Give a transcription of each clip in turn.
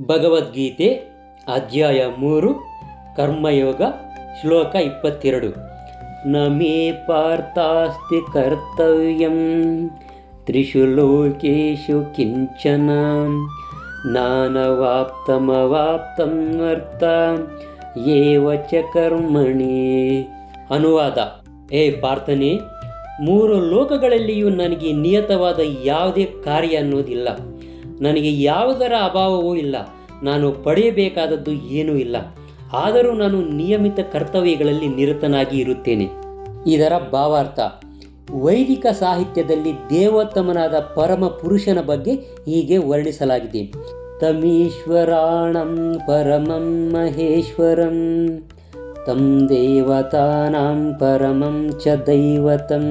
ಭಗವದ್ಗೀತೆ ಅಧ್ಯಾಯ ಮೂರು, ಕರ್ಮಯೋಗ, ಶ್ಲೋಕ ಇಪ್ಪತ್ತೆರಡು. ನಮೇ ಪಾರ್ಥಾಸ್ತಿ ಕರ್ತವ್ಯಂ, ತ್ರಿಷು ಲೋಕೇಶು ಕಿಂಚನ ನಾನವಾಪ್ತಮವಾಪ್ತಮರ್ಥ ಅರ್ಥ ಏವ ಚ ಕರ್ಮಣಿ. ಅನುವಾದ. ಏ ಪಾರ್ಥನೆ, ಮೂರು ಲೋಕಗಳಲ್ಲಿಯೂ ನನಗೆ ನಿಯತವಾದ ಯಾವುದೇ ಕಾರ್ಯ ಅನ್ನೋದಿಲ್ಲ. ನನಗೆ ಯಾವುದರ ಅಭಾವವೂ ಇಲ್ಲ. ನಾನು ಪಡೆಯಬೇಕಾದದ್ದು ಏನೂ ಇಲ್ಲ. ಆದರೂ ನಾನು ನಿಯಮಿತ ಕರ್ತವ್ಯಗಳಲ್ಲಿ ನಿರತನಾಗಿ ಇರುತ್ತೇನೆ. ಇದರ ಭಾವಾರ್ಥ, ವೈದಿಕ ಸಾಹಿತ್ಯದಲ್ಲಿ ದೇವೋತ್ತಮನಾದ ಪರಮ ಪುರುಷನ ಬಗ್ಗೆ ಹೀಗೆ ವರ್ಣಿಸಲಾಗಿದೆ. ತಮೀಶ್ವರಾಣಂ ಪರಮಂ ಮಹೇಶ್ವರಂ ತಂ ದೇವತಾನಾಂ ಪರಮಂ ಚ ದೈವತಂ.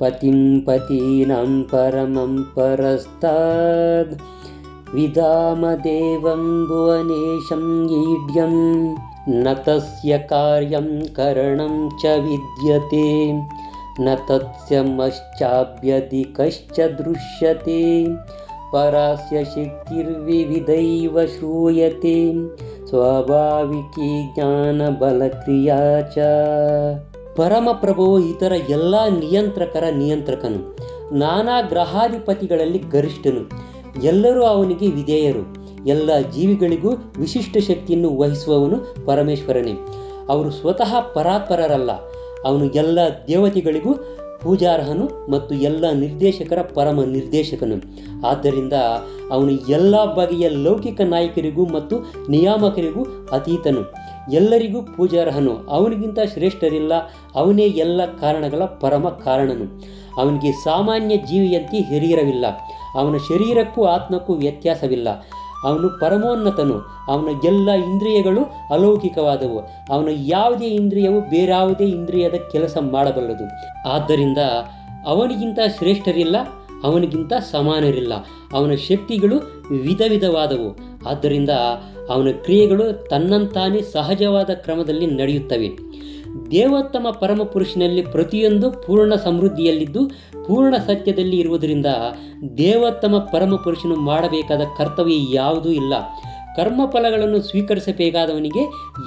पतिं पतीनां परमं परस्ताद् विदामदेवं भुवनेशं गीड्यं न तस्य कार्यं करणं च विद्यते न तस्य मश्चाभ्यधिकश्च दृश्यते परास्य शक्तिर्विविधैव श्रूयते स्वाभाविकी ज्ञानबलक्रिया च। ಪರಮಪ್ರಭುವು ಇತರ ಎಲ್ಲ ನಿಯಂತ್ರಕರ ನಿಯಂತ್ರಕನು. ನಾನಾ ಗ್ರಹಾಧಿಪತಿಗಳಲ್ಲಿ ಗರಿಷ್ಠನು. ಎಲ್ಲರೂ ಅವನಿಗೆ ವಿಧೇಯರು. ಎಲ್ಲ ಜೀವಿಗಳಿಗೂ ವಿಶಿಷ್ಟ ಶಕ್ತಿಯನ್ನು ವಹಿಸುವವನು ಪರಮೇಶ್ವರನೇ. ಅವರು ಸ್ವತಃ ಪರಾತ್ಪರರಲ್ಲ. ಅವನು ಎಲ್ಲ ದೇವತೆಗಳಿಗೂ ಪೂಜಾರ್ಹನು ಮತ್ತು ಎಲ್ಲ ನಿರ್ದೇಶಕರ ಪರಮ ನಿರ್ದೇಶಕನು. ಆದ್ದರಿಂದ ಅವನು ಎಲ್ಲ ಬಗೆಯ ಲೌಕಿಕ ನಾಯಕರಿಗೂ ಮತ್ತು ನಿಯಾಮಕರಿಗೂ ಅತೀತನು. ಎಲ್ಲರಿಗೂ ಪೂಜಾರ್ಹನು. ಅವನಿಗಿಂತ ಶ್ರೇಷ್ಠರಿಲ್ಲ. ಅವನೇ ಎಲ್ಲ ಕಾರಣಗಳ ಪರಮ ಕಾರಣನು. ಅವನಿಗೆ ಸಾಮಾನ್ಯ ಜೀವಿಯಂತೆ ಹಿರಿಯರವಿಲ್ಲ. ಅವನ ಶರೀರಕ್ಕೂ ಆತ್ಮಕ್ಕೂ ವ್ಯತ್ಯಾಸವಿಲ್ಲ. ಅವನು ಪರಮೋನ್ನತನು. ಅವನ ಎಲ್ಲ ಇಂದ್ರಿಯಗಳು ಅಲೌಕಿಕವಾದವು. ಅವನ ಯಾವುದೇ ಇಂದ್ರಿಯವು ಬೇರಾವುದೇ ಇಂದ್ರಿಯದ ಕೆಲಸ ಮಾಡಬಲ್ಲದು. ಆದ್ದರಿಂದ ಅವನಿಗಿಂತ ಶ್ರೇಷ್ಠರಿಲ್ಲ ಅವನಿಗಿಂತ ಸಮಾನರಿಲ್ಲ. ಅವನ ಶಕ್ತಿಗಳು ವಿಧ ವಿಧವಾದವು. ಆದ್ದರಿಂದ ಅವನ ಕ್ರಿಯೆಗಳು ತನ್ನಂತಾನೇ ಸಹಜವಾದ ಕ್ರಮದಲ್ಲಿ ನಡೆಯುತ್ತವೆ. ದೇವೋತ್ತಮ ಪರಮಪುರುಷನಲ್ಲಿ ಪ್ರತಿಯೊಂದು ಪೂರ್ಣ ಸಮೃದ್ಧಿಯಲ್ಲಿದ್ದು ಪೂರ್ಣ ಸತ್ಯದಲ್ಲಿ ಇರುವುದರಿಂದ ದೇವೋತ್ತಮ ಪರಮಪುರುಷನು ಮಾಡಬೇಕಾದ ಕರ್ತವ್ಯ ಯಾವುದೂ ಇಲ್ಲ. ಕರ್ಮಫಲಗಳನ್ನು ಸ್ವೀಕರಿಸಬೇಕಾದವನಿಗೆ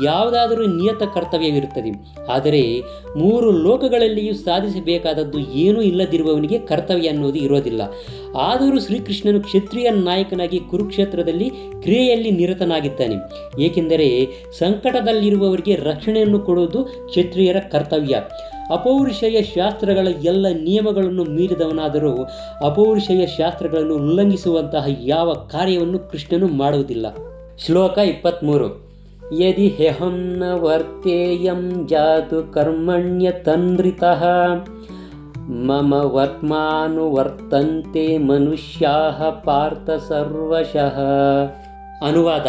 ಯಾವುದಾದರೂ ನಿಯತ ಕರ್ತವ್ಯವಿರುತ್ತದೆ. ಆದರೆ ಮೂರು ಲೋಕಗಳಲ್ಲಿಯೂ ಸಾಧಿಸಬೇಕಾದದ್ದು ಏನೂ ಇಲ್ಲದಿರುವವನಿಗೆ ಕರ್ತವ್ಯ ಅನ್ನೋದು ಇರೋದಿಲ್ಲ. ಆದರೂ ಶ್ರೀಕೃಷ್ಣನು ಕ್ಷತ್ರಿಯ ನಾಯಕನಾಗಿ ಕುರುಕ್ಷೇತ್ರದಲ್ಲಿ ಕ್ರಿಯೆಯಲ್ಲಿ ನಿರತನಾಗಿದ್ದಾನೆ. ಏಕೆಂದರೆ ಸಂಕಟದಲ್ಲಿರುವವರಿಗೆ ರಕ್ಷಣೆಯನ್ನು ಕೊಡುವುದು ಕ್ಷತ್ರಿಯರ ಕರ್ತವ್ಯ. ಅಪೌರುಷಯ ಶಾಸ್ತ್ರಗಳ ಎಲ್ಲ ನಿಯಮಗಳನ್ನು ಮೀರಿದವನಾದರೂ ಅಪೌರುಷಯ ಶಾಸ್ತ್ರಗಳನ್ನು ಉಲ್ಲಂಘಿಸುವಂತಹ ಯಾವ ಕಾರ್ಯವನ್ನು ಕೃಷ್ಣನು ಮಾಡುವುದಿಲ್ಲ. ಶ್ಲೋಕ ಇಪ್ಪತ್ತ್ಮೂರು ಯದಿ ಹೆಹಂ ನ ವರ್ತೇಯಂ ಜಾತು ಕರ್ಮಣ್ಯ ತಂದ್ರಿತಃ, ಮಮ ವರ್ತ್ಮಾನುವರ್ತಂತೆ ಮನುಷ್ಯಾ ಪಾರ್ಥ ಸರ್ವಶಃ. ಅನುವಾದ,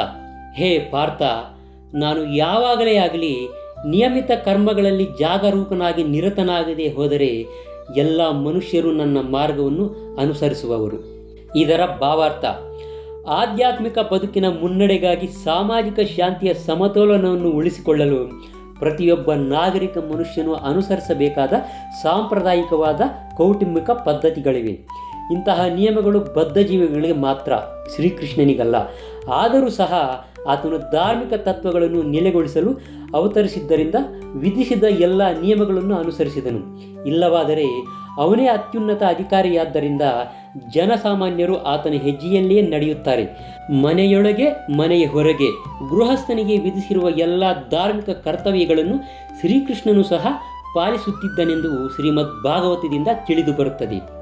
ಹೇ ಪಾರ್ಥ, ನಾನು ಯಾವಾಗಲೇ ಆಗಲಿ ನಿಯಮಿತ ಕರ್ಮಗಳಲ್ಲಿ ಜಾಗರೂಕನಾಗಿ ನಿರತನಾಗದೆ ಹೋದರೆ ಎಲ್ಲ ಮನುಷ್ಯರು ನನ್ನ ಮಾರ್ಗವನ್ನು ಅನುಸರಿಸುವವರು. ಇದರ ಭಾವಾರ್ಥ ಆಧ್ಯಾತ್ಮಿಕ ಬದುಕಿನ ಮುನ್ನಡೆಗಾಗಿ ಸಾಮಾಜಿಕ ಶಾಂತಿಯ ಸಮತೋಲನವನ್ನು ಉಳಿಸಿಕೊಳ್ಳಲು ಪ್ರತಿಯೊಬ್ಬ ನಾಗರಿಕ ಮನುಷ್ಯನು ಅನುಸರಿಸಬೇಕಾದ ಸಾಂಪ್ರದಾಯಿಕವಾದ ಕೌಟುಂಬಿಕ ಪದ್ಧತಿಗಳಿವೆ. ಇಂತಹ ನಿಯಮಗಳು ಬದ್ಧ ಜೀವಿಗಳಿಗೆ ಮಾತ್ರ, ಶ್ರೀಕೃಷ್ಣನಿಗಲ್ಲ. ಆದರೂ ಸಹ ಆತನು ಧಾರ್ಮಿಕ ತತ್ವಗಳನ್ನು ನೆಲೆಗೊಳಿಸಲು ಅವತರಿಸಿದ್ದರಿಂದ ವಿಧಿಸಿದ ಎಲ್ಲ ನಿಯಮಗಳನ್ನು ಅನುಸರಿಸಿದನು. ಇಲ್ಲವಾದರೆ ಅವನೇ ಅತ್ಯುನ್ನತ ಅಧಿಕಾರಿಯಾದ್ದರಿಂದ ಜನಸಾಮಾನ್ಯರು ಆತನ ಹೆಜ್ಜೆಯಲ್ಲಿಯೇ ನಡೆಯುತ್ತಾರೆ. ಮನೆಯೊಳಗೆ, ಮನೆಯ ಹೊರಗೆ. ಗೃಹಸ್ಥನಿಗೆ ವಿಧಿಸಿರುವ ಎಲ್ಲ ಧಾರ್ಮಿಕ ಕರ್ತವ್ಯಗಳನ್ನು ಶ್ರೀಕೃಷ್ಣನು ಸಹ ಪಾಲಿಸುತ್ತಿದ್ದನೆಂದು ಶ್ರೀಮದ್ ಭಾಗವತದಿಂದ ತಿಳಿದು ಬರುತ್ತದೆ